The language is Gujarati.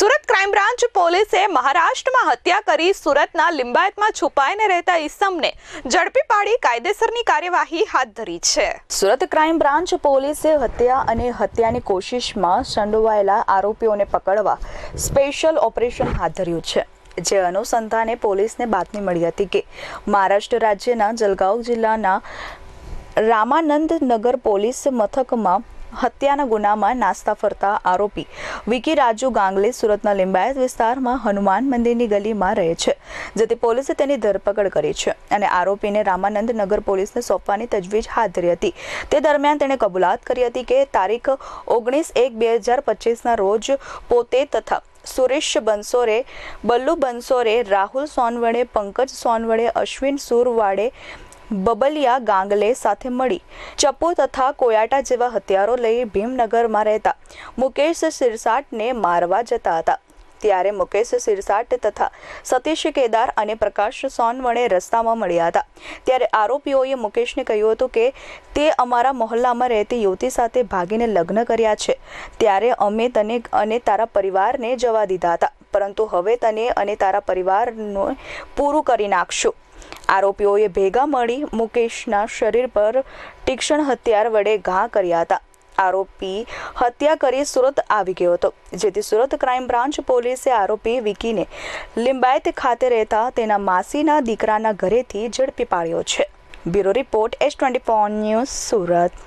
સુરત ક્રાઇમ બ્રાન્ચ પોલીસે મહારાષ્ટ્રમાં હત્યા કરી સુરતના લિંબાયતમાં છુપાઈને રહેતા ઈસમને ઝડપી પાડી કાયદેસરની કાર્યવાહી હાથ ધરી છે. સુરત ક્રાઇમ બ્રાન્ચ પોલીસે હત્યા અને હત્યાની કોશિશમાં સંડોવાયેલા આરોપીઓને પકડવા સ્પેશિયલ ઓપરેશન હાથ ધર્યું છે. જે અનુસંધાને પોલીસને બાતમી મળી હતી કે મહારાષ્ટ્ર રાજ્યના જલગાંવ જિલ્લાના રામાનંદ નગર પોલીસ મથકમાં હત્યાના ગુનામાં નાસ્તા ફરતા આરોપી. વિકી રાજુ ગાંગલે સુરતના લિંબાયત વિસ્તારમાં હનુમાન મંદિરની ગલીમાં રહે છે, જેથી પોલીસે તેની ધરપકડ કરી છે અને આરોપીને રામાનંદ નગર પોલીસને સોંપવાની તજવીજ હાથ ધરી હતી. તે દરમિયાન તેણે કબૂલાત કરી હતી કે તારીખ ઓગણીસ એક બે હજાર પચીસના રોજ પોતે તથા સુરેશ બંસોરે, બલ્લુ બંસોરે, રાહુલ સોનવડે પંકજ સોનવડે અશ્વિન સુરવાડે બબલિયા ગાંગલે સાથે મળી ચપ્પુ તથા કોયાટા જેવા હથિયારો લઈ ભીમનગરમાં રહેતા મુકેશ સિરસાટને મારવા જતા હતા. ત્યારે મુકેશ સિરસાટ તથા સતીશ કેદાર અને પ્રકાશ સોનવણે રસ્તામાં મળ્યા હતા. ત્યારે આરોપીઓએ મુકેશને કહ્યું હતું કે તે અમારા મોહલ્લામાં રહેતી યુવતી સાથે ભાગીને લગ્ન કર્યા છે. ત્યારે અમે તને અને તારા પરિવારને જવા દીધા હતા. પરંતુ હવે તને અને તારા પરિવારનું પૂરું કરી નાખશું. આરોપીઓએ ભેગા મળી મુકેશના શરીર પર તીક્ષ્ણ હથિયાર વડે ઘા કર્યા હતા. આરોપી હત્યા કરી સુરત આવી ગયો હતો, જેથી સુરત ક્રાઇમ બ્રાન્ચ પોલીસે આરોપી વિકીને લિંબાયત ખાતે રહેતા તેના માસીના દીકરાના ઘરેથી ઝડપી પાડ્યો છે. Bureau report S twenty news Surat.